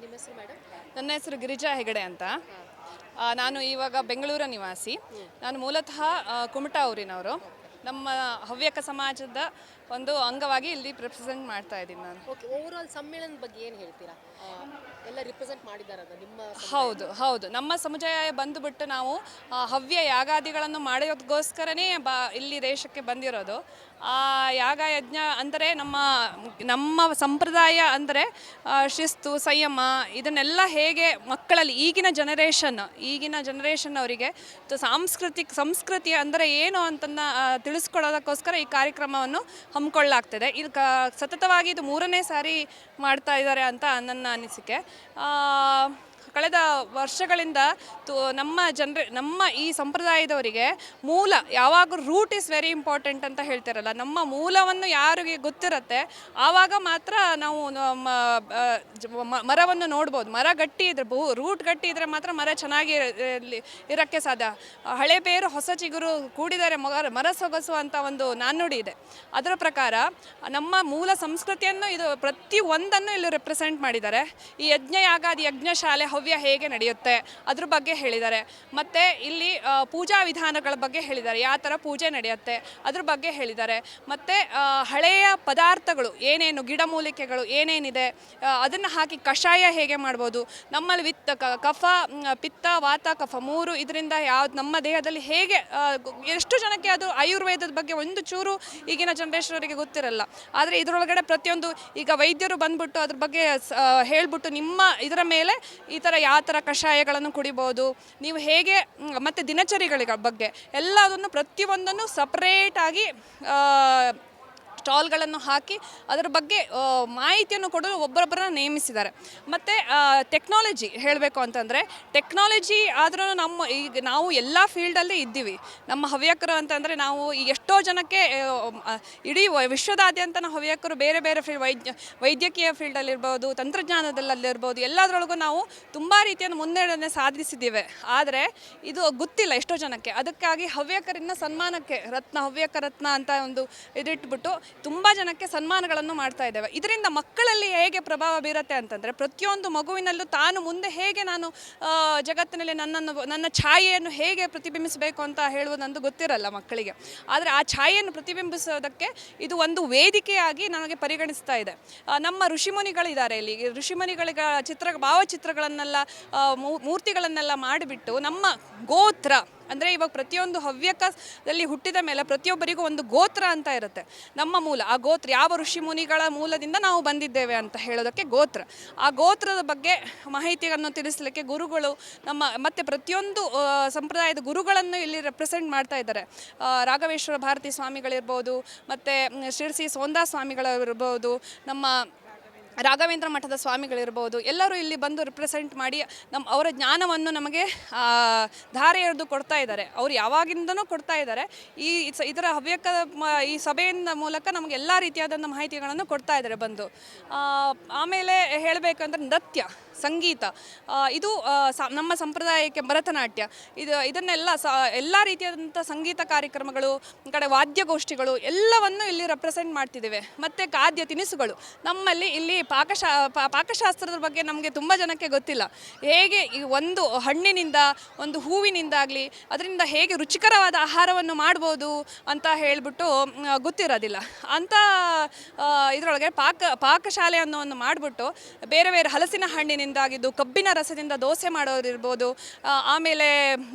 ನಿಮ್ಮ ಹೆಸರು ಮೇಡಮ್? ನನ್ನ ಹೆಸರು ಗಿರಿಜಾ ಹೆಗಡೆ ಅಂತ. ಆ, ನಾನು ಇವಾಗ ಬೆಂಗಳೂರ ನಿವಾಸಿ. ನಾನು ಮೂಲತಃ ಆ, ಕುಮಟಾ ಊರಿನವರು. ನಮ್ಮ ಹವ್ಯಕ ಸಮಾಜದ ಒಂದು ಅಂಗವಾಗಿ ಇಲ್ಲಿ ರೆಪ್ರೆಸೆಂಟ್ ಮಾಡ್ತಾ ಇದ್ದೀನಿ ನಾನು. ಓಕೆ ಓವರಾಲ್ ಸಮ್ಮೇಳನದ ಬಗ್ಗೆ ಏನು ಹೇಳ್ತೀರಾ? ಆ, ಎಲ್ಲ ರಿಪ್ರೆಸೆಂಟ್ ಮಾಡಿದಾರಲ್ಲ ನಿಮ್ಮ ಹೌದು ಹೌದು. ನಮ್ಮ ಸಮುದಾಯ ಬಂದುಬಿಟ್ಟು ನಾವು ಆ, ಹವ್ಯ ಯಾಗಾದಿಗಳನ್ನು ಮಾಡೋದಕ್ಕೋಸ್ಕರನೇ ಬ ಇಲ್ಲಿ ದೇಶಕ್ಕೆ ಬಂದಿರೋದು. ಆ ಯಾಗ ಯಜ್ಞ ಅಂದರೆ ನಮ್ಮ ನಮ್ಮ ಸಂಪ್ರದಾಯ ಅಂದರೆ ಆ, ಶಿಸ್ತು ಸಂಯಮ ಇದನ್ನೆಲ್ಲ ಹೇಗೆ ಮಕ್ಕಳಲ್ಲಿ ಈಗಿನ ಜನರೇಷನ್ ಈಗಿನ ಜನರೇಷನ್ ಅವರಿಗೆ ತ- ಸಾಂಸ್ಕೃತಿಕ ಸಂಸ್ಕೃತಿ ಅಂದರೆ ಏನು ಅಂತನ್ನ ತಿಳಿಸ್ಕೊಳ್ಳೋದಕ್ಕೋಸ್ಕರ ತಿಳಿಸ್ಕೊಡೋದಕ್ಕೋಸ್ಕರ ಈ ಕಾರ್ಯಕ್ರಮವನ್ನು ಹಮ್ಮಿಕೊಳ್ಳಲಾಗ್ತದೆ. ಇದು ಕ ಸತತವಾಗಿ ಇದು ಮೂರನೇ ಸಾರಿ ಮಾಡ್ತಾ ಇದ್ದಾರೆ ಅಂತ ನನ್ನ ಅನಿಸಿಕೆ. ಕಳೆದ ವರ್ಷಗಳಿಂದ ನಮ್ಮ ಜನರ, ನಮ್ಮ ಈ ಸಂಪ್ರದಾಯದವರಿಗೆ ಮೂಲ ಯಾವಾಗ ರೂಟ್ ಇಸ್ ವೆರಿ ಇಂಪಾರ್ಟೆಂಟ್ ಅಂತ ಹೇಳ್ತಾರಲ್ಲ. ನಮ್ಮ ಮೂಲವನ್ನು ಯಾರಿಗೆ ಗೊತ್ತಿರುತ್ತೆ, ಆವಾಗ ಮಾತ್ರ ನಾವು ಮರವನ್ನು ನೋಡ್ಬೋದು. ಮರ ಗಟ್ಟಿ ಇದ್ರೆ, ಭೂ ರೂಟ್ ಗಟ್ಟಿ ಇದ್ರೆ ಮಾತ್ರ ಮರ ಚೆನ್ನಾಗಿ ಇರೋಕ್ಕೆ ಸಾಧ್ಯ. ಹಳೆ ಬೇರು, ಹೊಸ ಚಿಗುರು ಕೂಡಿದರೆ ಮರ ಮರ ಸೊಗಸು ಅಂತ ಒಂದು ನಾಣ್ಣುಡಿ ಇದೆ. ಅದರ ಪ್ರಕಾರ ನಮ್ಮ ಮೂಲ ಸಂಸ್ಕೃತಿಯನ್ನು ಇದು ಪ್ರತಿ ಒಂದನ್ನು ಇಲ್ಲಿ ರೆಪ್ರೆಸೆಂಟ್ ಮಾಡಿದ್ದಾರೆ. ಈ ಯಜ್ಞ ಯಾಗಾದಿ ಯಜ್ಞ ಶಾಲೆ ಹವ್ಯ ಹೇಗೆ ನಡೆಯುತ್ತೆ ಅದ್ರ ಬಗ್ಗೆ ಹೇಳಿದ್ದಾರೆ. ಮತ್ತು ಇಲ್ಲಿ ಪೂಜಾ ವಿಧಾನಗಳ ಬಗ್ಗೆ ಹೇಳಿದ್ದಾರೆ. ಯಾವ ಥರ ಪೂಜೆ ನಡೆಯುತ್ತೆ ಅದ್ರ ಬಗ್ಗೆ ಹೇಳಿದ್ದಾರೆ. ಮತ್ತು ಹಳೆಯ ಪದಾರ್ಥಗಳು ಏನೇನು ಗಿಡಮೂಲಿಕೆಗಳು ಏನೇನಿದೆ ಅದನ್ನು ಹಾಕಿ ಕಷಾಯ ಹೇಗೆ ಮಾಡ್ಬೋದು, ನಮ್ಮಲ್ಲಿ ವಿತ್ತ ಕಫ ಪಿತ್ತ, ವಾತ, ಕಫ ಮೂರು ಇದರಿಂದ ಯಾವ್ದು, ನಮ್ಮ ದೇಹದಲ್ಲಿ ಹೇಗೆ ಎಷ್ಟು ಜನಕ್ಕೆ ಅದು ಆಯುರ್ವೇದದ ಬಗ್ಗೆ ಒಂದು ಚೂರು ಈಗಿನ ಜನರೇಷನ್ ಅವರಿಗೆ ಗೊತ್ತಿರಲ್ಲ. ಆದರೆ ಇದರೊಳಗಡೆ ಪ್ರತಿಯೊಂದು ಈಗ ವೈದ್ಯರು ಬಂದ್ಬಿಟ್ಟು ಅದ್ರ ಬಗ್ಗೆ ಹೇಳ್ಬಿಟ್ಟು ನಿಮ್ಮ ಇದರ ಮೇಲೆ ಈ ಥರ ಯಾವ ಥರ ಕಷಾಯಗಳನ್ನು ಕುಡಿಬೋದು ನೀವು ಹೇಗೆ ಮತ್ತು ದಿನಚರಿಗಳ ಬಗ್ಗೆ ಎಲ್ಲದನ್ನು ಪ್ರತಿಯೊಂದನ್ನು ಸಪ್ರೇಟಾಗಿ ಸ್ಟಾಲ್ಗಳನ್ನು ಹಾಕಿ ಅದರ ಬಗ್ಗೆ ಮಾಹಿತಿಯನ್ನು ಕೊಡಲು ಒಬ್ಬರೊಬ್ಬರನ್ನ ನೇಮಿಸಿದ್ದಾರೆ. ಮತ್ತು ಟೆಕ್ನಾಲಜಿ ಹೇಳಬೇಕು ಅಂತಂದರೆ, ಟೆಕ್ನಾಲಜಿ ಆದರೂ ನಮ್ಮ ಈಗ ನಾವು ಎಲ್ಲ ಫೀಲ್ಡಲ್ಲೇ ಇದ್ದೀವಿ. ನಮ್ಮ ಹವ್ಯಕರು ಅಂತಂದರೆ ನಾವು ಎಷ್ಟೋ ಜನಕ್ಕೆ ಇಡೀ ವಿಶ್ವದಾದ್ಯಂತ ನಾವು ಹವ್ಯಕರು ಬೇರೆ ಬೇರೆ ಫೀಲ್ಡ್ ವೈದ್ಯ, ವೈದ್ಯಕೀಯ ಫೀಲ್ಡಲ್ಲಿರ್ಬೋದು, ತಂತ್ರಜ್ಞಾನದಲ್ಲಿರ್ಬೋದು, ಎಲ್ಲದರೊಳಗೂ ನಾವು ತುಂಬ ರೀತಿಯನ್ನು ಮುನ್ನಡೆಯನ್ನು ಸಾಧಿಸಿದ್ದೀವಿ. ಆದರೆ, ಇದು ಗೊತ್ತಿಲ್ಲ ಎಷ್ಟೋ ಜನಕ್ಕೆ. ಅದಕ್ಕಾಗಿ ಹವ್ಯಕರನ್ನ ಸನ್ಮಾನಕ್ಕೆ, ರತ್ನ ಹವ್ಯಕ ರತ್ನ ಅಂತ ಒಂದು ಇದಿಟ್ಬಿಟ್ಟು ತುಂಬ ಜನಕ್ಕೆ ಸನ್ಮಾನಗಳನ್ನು ಮಾಡ್ತಾ ಇದ್ದೇವೆ. ಇದರಿಂದ ಮಕ್ಕಳಲ್ಲಿ ಹೇಗೆ ಪ್ರಭಾವ ಬೀರುತ್ತೆ ಅಂತಂದರೆ ಪ್ರತಿಯೊಂದು ಮಗುವಿನಲ್ಲೂ ತಾನು ಮುಂದೆ ಹೇಗೆ ನಾನು ಜಗತ್ತಿನಲ್ಲಿ ನನ್ನನ್ನು, ನನ್ನ ಛಾಯೆಯನ್ನು ಹೇಗೆ ಪ್ರತಿಬಿಂಬಿಸಬೇಕು ಅಂತ ಹೇಳುವುದಂದು ಗೊತ್ತಿರಲ್ಲ ಮಕ್ಕಳಿಗೆ. ಆದರೆ ಆ ಛಾಯೆಯನ್ನು ಪ್ರತಿಬಿಂಬಿಸೋದಕ್ಕೆ ಇದು ಒಂದು ವೇದಿಕೆಯಾಗಿ ನನಗೆ ಪರಿಗಣಿಸ್ತಾ ಇದೆ. ನಮ್ಮ ಋಷಿಮುನಿಗಳಿದ್ದಾರೆ ಇಲ್ಲಿ. ಋಷಿಮುನಿಗಳಿಗ ಚಿತ್ರ, ಭಾವಚಿತ್ರಗಳನ್ನೆಲ್ಲ ಮೂರ್ತಿಗಳನ್ನೆಲ್ಲ ಮಾಡಿಬಿಟ್ಟು ನಮ್ಮ ಗೋತ್ರ ಅಂದರೆ ಇವಾಗ ಪ್ರತಿಯೊಂದು ಹವ್ಯಕದಲ್ಲಿ ಹುಟ್ಟಿದ ಮೇಲೆ ಪ್ರತಿಯೊಬ್ಬರಿಗೂ ಒಂದು ಗೋತ್ರ ಅಂತ ಇರುತ್ತೆ. ನಮ್ಮ ಮೂಲ, ಆ ಗೋತ್ರ ಯಾವ ಋಷಿ ಮುನಿಗಳ ಮೂಲದಿಂದ ನಾವು ಬಂದಿದ್ದೇವೆ ಅಂತ ಹೇಳೋದಕ್ಕೆ ಗೋತ್ರ. ಆ ಗೋತ್ರದ ಬಗ್ಗೆ ಮಾಹಿತಿಯನ್ನು ತಿಳಿಸಲಿಕ್ಕೆ ಗುರುಗಳು ನಮ್ಮ, ಮತ್ತು ಪ್ರತಿಯೊಂದು ಸಂಪ್ರದಾಯದ ಗುರುಗಳನ್ನು ಇಲ್ಲಿ ರೆಪ್ರೆಸೆಂಟ್ ಮಾಡ್ತಾ ಇದ್ದಾರೆ. ರಾಘವೇಶ್ವರ ಭಾರತಿ ಸ್ವಾಮಿಗಳಿರ್ಬೋದು, ಮತ್ತು ಶಿರ್ಸಿ ಸೋಂದಾ ಸ್ವಾಮಿಗಳಿರ್ಬೋದು ನಮ್ಮ ರಾಘವೇಂದ್ರ ಮಠದ ಸ್ವಾಮಿಗಳಿರ್ಬೋದು, ಎಲ್ಲರೂ ಇಲ್ಲಿ ಬಂದು ರಿಪ್ರೆಸೆಂಟ್ ಮಾಡಿ ನಮ್ಮ ಅವರ ಜ್ಞಾನವನ್ನು ನಮಗೆ ಧಾರೆ ಎರೆದು ಕೊಡ್ತಾ ಇದ್ದಾರೆ. ಅವ್ರು ಯಾವಾಗಿಂದನೂ ಕೊಡ್ತಾ ಇದ್ದಾರೆ. ಈ ಇದರ ಹವ್ಯಕ ಈ ಸಭೆಯಿಂದ ಮೂಲಕ ನಮಗೆ ಎಲ್ಲ ರೀತಿಯಾದಂಥ ಮಾಹಿತಿಗಳನ್ನು ಕೊಡ್ತಾ ಇದ್ದಾರೆ ಬಂದು. ಆಮೇಲೆ ಹೇಳಬೇಕಂದ್ರೆ ನೃತ್ಯ, ಸಂಗೀತ ಇದು ನಮ್ಮ ಸಂಪ್ರದಾಯಕ್ಕೆ ಭರತನಾಟ್ಯ. ಇದು, ಇದನ್ನೆಲ್ಲ ಸ, ಎಲ್ಲ ರೀತಿಯಾದಂಥ ಸಂಗೀತ ಕಾರ್ಯಕ್ರಮಗಳು ಕಡೆ ವಾದ್ಯಗೋಷ್ಠಿಗಳು ಎಲ್ಲವನ್ನು ಇಲ್ಲಿ ರೆಪ್ರೆಸೆಂಟ್ ಮಾಡ್ತಿದ್ದೇವೆ. ಮತ್ತು ಖಾದ್ಯ ತಿನಿಸುಗಳು. ನಮ್ಮಲ್ಲಿ ಇಲ್ಲಿ ಪಾಕಶಾ ಪಾಕಶಾಸ್ತ್ರದ ಬಗ್ಗೆ ನಮಗೆ ತುಂಬ ಜನಕ್ಕೆ ಗೊತ್ತಿಲ್ಲ. ಹೇಗೆ ಈ ಒಂದು ಹಣ್ಣಿನಿಂದ, ಒಂದು ಹೂವಿನಿಂದಾಗಲಿ ಅದರಿಂದ ಹೇಗೆ ರುಚಿಕರವಾದ ಆಹಾರವನ್ನು ಮಾಡ್ಬೋದು ಅಂತ ಹೇಳಿಬಿಟ್ಟು ಗೊತ್ತಿರೋದಿಲ್ಲ. ಅಂಥ ಇದರೊಳಗೆ ಪಾಕ, ಪಾಕಶಾಲೆ ಅನ್ನೋ ಒಂದು ಮಾಡಿಬಿಟ್ಟು, ಬೇರೆ ಬೇರೆ ಹಲಸಿನ ಹಣ್ಣಿನಿಂದಾಗಿದ್ದು ಕಬ್ಬಿನ ರಸದಿಂದ ದೋಸೆ ಮಾಡೋರಿರ್ಬೋದು ಆಮೇಲೆ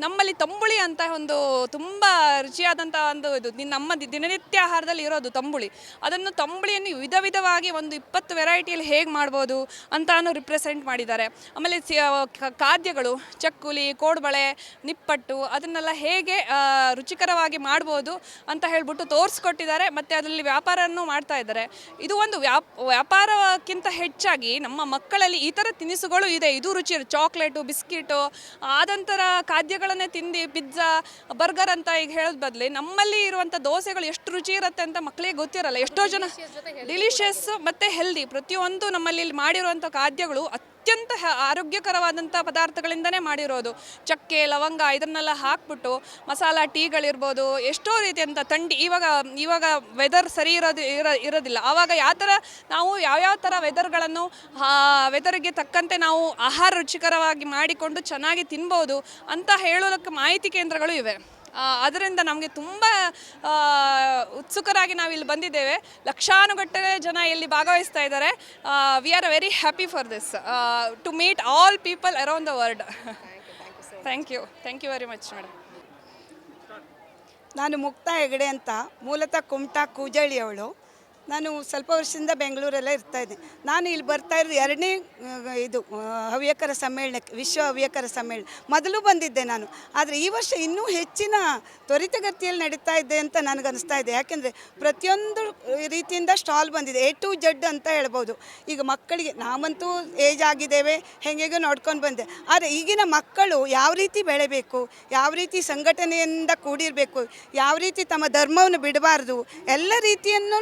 ನಮ್ಮಲ್ಲಿ ತಂಬುಳಿ ಅಂತ ಒಂದು ತುಂಬ ರುಚಿಯಾದಂಥ ಒಂದು ಇದು ನಮ್ಮ ದಿನನಿತ್ಯ ಆಹಾರದಲ್ಲಿ ಇರೋದು ತಂಬುಳಿ. ಅದನ್ನು ತಂಬುಳಿಯನ್ನು ವಿಧ ವಿಧವಾಗಿ ಒಂದು ಇಪ್ಪತ್ತು ವೆರೈಟಿಯಲ್ಲಿ ಹೇಗೆ ಮಾಡ್ಬೋದು ಅಂತಾನು ರಿಪ್ರೆಸೆಂಟ್ ಮಾಡಿದ್ದಾರೆ. ಆಮೇಲೆ ಖಾದ್ಯಗಳು ಚಕ್ಕುಲಿ ಕೋಡ್ಬಳೆ ನಿಪ್ಪಟ್ಟು ಅದನ್ನೆಲ್ಲ ಹೇಗೆ ರುಚಿಕರವಾಗಿ ಮಾಡ್ಬೋದು ಅಂತ ಹೇಳ್ಬಿಟ್ಟು ತೋರಿಸ್ಕೊಟ್ಟಿದ್ದಾರೆ. ಮತ್ತು ಅದರಲ್ಲಿ ವ್ಯಾಪಾರವನ್ನು ಮಾಡ್ತಾ ಇದ್ದಾರೆ. ಇದು ಒಂದು ವ್ಯಾಪ್ ವ್ಯಾಪಾರಕ್ಕಿಂತ ಹೆಚ್ಚಾಗಿ ನಮ್ಮ ಮಕ್ಕಳಲ್ಲಿ ಈ ಥರ ತಿನಿಸುಗಳು ಇದೆ. ಇದು ರುಚಿ ಚಾಕ್ಲೇಟು ಬಿಸ್ಕಿಟು ಆದಂತರ ಖಾದ್ಯಗಳನ್ನೇ ತಿಂದು ಪಿಜ್ಜಾ ಬರ್ಗರ್ ಅಂತ ಈಗ ಹೇಳೋದ್ ಬದಲಿ ನಮ್ಮಲ್ಲಿ ಇರುವಂಥ ದೋಸೆಗಳು ಎಷ್ಟು ರುಚಿ ಇರುತ್ತೆ ಅಂತ ಮಕ್ಕಳಿಗೆ ಗೊತ್ತಿರಲ್ಲ. ಎಷ್ಟೋ ಜನ ಡಿಲಿಷಿಯಸ್ ಮತ್ತು ಹೆಲ್ದಿ ಪ್ರತಿಯೊಂದು ನಮ್ಮಲ್ಲಿ ಇಲ್ಲಿ ಮಾಡಿರುವಂಥ ಖಾದ್ಯಗಳು ಅತ್ಯಂತ ಆರೋಗ್ಯಕರವಾದಂಥ ಪದಾರ್ಥಗಳಿಂದನೇ ಮಾಡಿರೋದು. ಚಕ್ಕೆ, ಲವಂಗ ಇದನ್ನೆಲ್ಲ ಹಾಕ್ಬಿಟ್ಟು ಮಸಾಲ, ಟೀಗಳಿರ್ಬೋದು, ಎಷ್ಟೋ ರೀತಿಯಂಥ ಥಂಡಿ, ಇವಾಗ ಇವಾಗ ವೆದರ್ ಸರಿ ಇರೋದು, ಇರೋ, ಇರೋದಿಲ್ಲ. ಆವಾಗ ಯಾವ ಥರ ನಾವು ಯಾವ್ಯಾವ ಥರ ವೆದರ್ಗಳನ್ನು ವೆದರ್ಗೆ ತಕ್ಕಂತೆ ನಾವು ಆಹಾರ ರುಚಿಕರವಾಗಿ ಮಾಡಿಕೊಂಡು ಚೆನ್ನಾಗಿ ತಿನ್ಬೋದು ಅಂತ ಹೇಳೋದಕ್ಕೆ ಮಾಹಿತಿ ಕೇಂದ್ರಗಳು ಇವೆ. ಅದರಿಂದ ನಮಗೆ ತುಂಬ ಉತ್ಸುಕರಾಗಿ ನಾವು ಇಲ್ಲಿ ಬಂದಿದ್ದೇವೆ. ಲಕ್ಷಾನುಗಟ್ಟಲೆ ಜನ ಇಲ್ಲಿ ಭಾಗವಹಿಸ್ತಾ ಇದ್ದಾರೆ. We are very happy for this to meet all people around the world thank you thank you very much madam ನಾನು ಮುಕ್ತಾ ಹೆಗಡೆ ಅಂತ, ಮೂಲತಃ ಕುಮಟಾ ಕೂಜಳಿಯವಳು ನಾನು ಸ್ವಲ್ಪ ವರ್ಷದಿಂದ ಬೆಂಗಳೂರಲ್ಲೇ ಇರ್ತಾ ಇದ್ದೆ ನಾನು ಇಲ್ಲಿ ಬರ್ತಾ ಇರೋದು ಎರಡನೇ ಇದು ಹವ್ಯಕರ ಸಮ್ಮೇಳನಕ್ಕೆ, ವಿಶ್ವ ಹವ್ಯಕರ ಸಮ್ಮೇಳನ. ಮೊದಲು ಬಂದಿದ್ದೆ ನಾನು. ಆದರೆ ಈ ವರ್ಷ ಇನ್ನೂ ಹೆಚ್ಚಿನ ತ್ವರಿತಗತಿಯಲ್ಲಿ ನಡೀತಾ ಇದೆ ಅಂತ ನನಗನ್ನಿಸ್ತಾ ಇದೆ. ಯಾಕೆಂದರೆ ಪ್ರತಿಯೊಂದು ರೀತಿಯಿಂದ ಸ್ಟಾಲ್ ಬಂದಿದೆ. ಎ ಟು ಜಡ್ ಅಂತ ಹೇಳ್ಬೋದು. ಈಗ ಮಕ್ಕಳಿಗೆ, ನಾವಂತೂ ಏಜ್ ಆಗಿದ್ದೇವೆ, ಹೆಂಗೆಗೆ ನೋಡ್ಕೊಂಡು ಬಂದೆ. ಆದರೆ ಈಗಿನ ಮಕ್ಕಳು ಯಾವ ರೀತಿ ಬೆಳೆಯಬೇಕು ಯಾವ ರೀತಿ ಸಂಘಟನೆಯಿಂದ ಕೂಡಿರಬೇಕು, ಯಾವ ರೀತಿ ತಮ್ಮ ಧರ್ಮವನ್ನು ಬಿಡಬಾರ್ದು, ಎಲ್ಲ ರೀತಿಯನ್ನು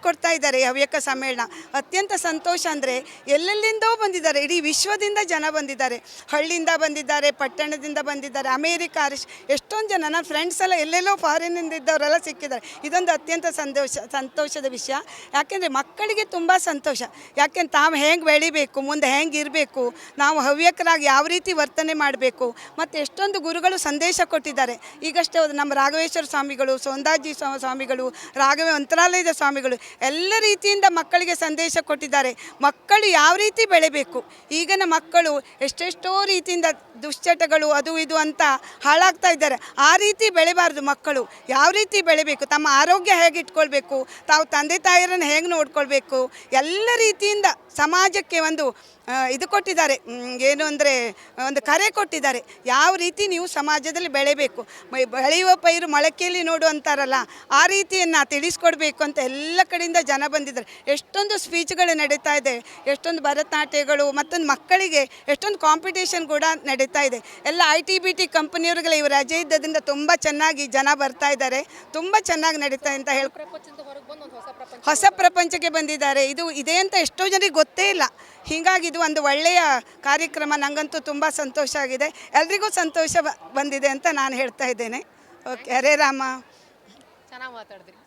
ತಿಳಿಸ್ಕೊಡ್ತಾ ಇದ್ದಾರೆ ಹವ್ಯಕ ಸಮ್ಮೇಳನ. ಅತ್ಯಂತ ಸಂತೋಷ ಅಂದರೆ ಎಲ್ಲೆಲ್ಲಿಂದೋ ಬಂದಿದ್ದಾರೆ, ಇಡೀ ವಿಶ್ವದಿಂದ ಜನ ಬಂದಿದ್ದಾರೆ. ಹಳ್ಳಿಯಿಂದ ಬಂದಿದ್ದಾರೆ, ಪಟ್ಟಣದಿಂದ ಬಂದಿದ್ದಾರೆ, ಅಮೇರಿಕಾ ಎಷ್ಟೊಂದು ಜನ, ನನ್ನ ಫ್ರೆಂಡ್ಸ್ ಎಲ್ಲ ಎಲ್ಲೆಲ್ಲೋ ಫಾರಿನಿಂದ ಇದ್ದವರೆಲ್ಲ ಸಿಕ್ಕಿದ್ದಾರೆ. ಇದೊಂದು ಅತ್ಯಂತ ಸಂತೋಷ, ಸಂತೋಷದ ವಿಷಯ. ಯಾಕೆಂದರೆ ಮಕ್ಕಳಿಗೆ ತುಂಬ ಸಂತೋಷ. ಯಾಕೆಂದ್ರೆ ತಾವು ಹೆಂಗೆ ಬೆಳಿಬೇಕು, ಮುಂದೆ ಹೆಂಗೆ ಇರಬೇಕು, ನಾವು ಹವ್ಯಕರಾಗಿ ಯಾವ ರೀತಿ ವರ್ತನೆ ಮಾಡಬೇಕು, ಮತ್ತು ಎಷ್ಟೊಂದು ಗುರುಗಳು ಸಂದೇಶ ಕೊಟ್ಟಿದ್ದಾರೆ. ಈಗಷ್ಟೇ ನಮ್ಮ ರಾಘವೇಶ್ವರ ಸ್ವಾಮಿಗಳು, ಸೌಂದಾಜಿ ಸ್ವಾ- ಸ್ವಾಮಿಗಳು ರಾಘವೇ ಮಂತ್ರಾಲಯದ ಸ್ವಾಮಿಗಳು ಎಲ್ಲ ರೀತಿಯಿಂದ ಮಕ್ಕಳಿಗೆ ಸಂದೇಶ ಕೊಟ್ಟಿದ್ದಾರೆ. ಮಕ್ಕಳು ಯಾವ ರೀತಿ ಬೆಳೆಬೇಕು? ಈಗಿನ ಮಕ್ಕಳು ಎಷ್ಟೆಷ್ಟೋ ರೀತಿಯಿಂದ ದುಶ್ಚಟಗಳು ಅದು ಇದು ಅಂತ ಹಾಳಾಗ್ತಾ ಇದ್ದಾರೆ. ಆ ರೀತಿ ಬೆಳೆಬಾರ್ದು ಮಕ್ಕಳು. ಯಾವ ರೀತಿ ಬೆಳಿಬೇಕು? ತಮ್ಮ ಆರೋಗ್ಯ ಹೇಗೆ ಇಟ್ಕೊಳ್ಬೇಕು? ತಾವು ತಂದೆ ತಾಯಿಯರನ್ನು ಹೇಗೆ ನೋಡ್ಕೊಳ್ಬೇಕು? ಎಲ್ಲ ರೀತಿಯಿಂದ ಸಮಾಜಕ್ಕೆ ಒಂದು ಇದು ಕೊಟ್ಟಿದ್ದಾರೆ. ಏನು ಅಂದರೆ, ಒಂದು ಕರೆ ಕೊಟ್ಟಿದ್ದಾರೆ. ಯಾವ ರೀತಿ ನೀವು ಸಮಾಜದಲ್ಲಿ ಬೆಳೆಯಬೇಕು ಬೆಳೆಯುವ ಪೈರು ಮೊಳಕೆಯಲ್ಲಿ ನೋಡು ಅಂತಾರಲ್ಲ ಆ ರೀತಿಯನ್ನು ತಿಳಿಸ್ಕೊಡ್ಬೇಕು ಅಂತ ಎಲ್ಲ ಕಡೆಯಿಂದ ಜನ ಬಂದಿದ್ದಾರೆ. ಎಷ್ಟೊಂದು ಸ್ಪೀಚ್ಗಳು ನಡೀತಾ ಇದೆ, ಎಷ್ಟೊಂದು ಭರತನಾಟ್ಯಗಳು, ಮತ್ತೊಂದು ಮಕ್ಕಳಿಗೆ ಎಷ್ಟೊಂದು ಕಾಂಪಿಟೇಷನ್ ಕೂಡ ನಡೀತಾ ಇದೆ. ಎಲ್ಲ ಐ ಟಿ ಬಿ ಟಿ ಕಂಪನಿಯವ್ರಿಗೆಲ್ಲ ಇವರು ರಜೆ ಇದ್ದದಿಂದ ತುಂಬ ಚೆನ್ನಾಗಿ ಜನ ಬರ್ತಾ ಇದ್ದಾರೆ. ತುಂಬ ಚೆನ್ನಾಗಿ ನಡೀತಾ ಅಂತ ಹೇಳಿ ಹೊಸ ಪ್ರಪಂಚಕ್ಕೆ ಬಂದಿದ್ದಾರೆ. ಇದು ಇದೆ ಅಂತ ಎಷ್ಟೋ ಜನರಿಗೆ ಗೊತ್ತೇ ಇಲ್ಲ. ಹೀಗಾಗಿ ಇದು ಒಂದು ಒಳ್ಳೆಯ ಕಾರ್ಯಕ್ರಮ. ನನಗಂತೂ ತುಂಬ ಸಂತೋಷ ಆಗಿದೆ. ಎಲ್ರಿಗೂ ಸಂತೋಷ ಬಂದಿದೆ ಅಂತ ನಾನು ಹೇಳ್ತಾ ಇದ್ದೇನೆ. ಓಕೆ ಹರೇ ರಾಮ. ಚೆನ್ನಾಗಿ ಮಾತಾಡಿದ್ರಿ.